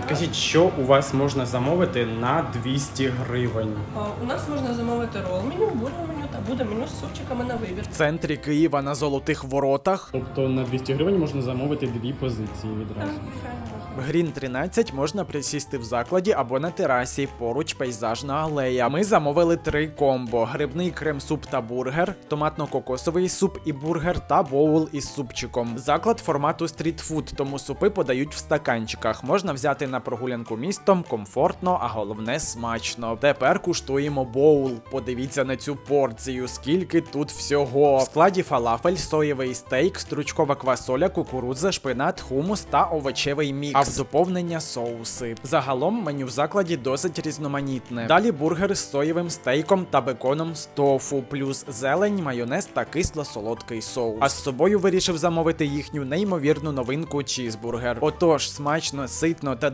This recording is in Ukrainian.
Підкажіть, що у вас можна замовити на 200 гривень? У нас можна замовити рол меню, бургер меню буде меню з супчиками на вибір. В центрі Києва на золотих воротах. Тобто на 200 гривень можна замовити дві позиції відразу. В Грін 13 можна присісти в закладі або на терасі, поруч пейзажна алея. Ми замовили три комбо: грибний крем-суп та бургер, томатно-кокосовий суп і бургер та боул із супчиком. Заклад формату стрітфуд, тому супи подають в стаканчиках. Можна взяти на прогулянку містом комфортно, а головне смачно. Тепер куштуємо боул. Подивіться на цю порцію, скільки тут всього. В складі фалафель, соєвий стейк, стручкова квасоля, кукурудза, шпинат, хумус та овочевий мікс. А в доповнення соуси. Загалом меню в закладі досить різноманітне. Далі бургер з соєвим стейком та беконом з тофу, плюс зелень, майонез та кисло-солодкий соус. А з собою вирішив замовити їхню неймовірну новинку чізбургер. Отож, смачно, ситно та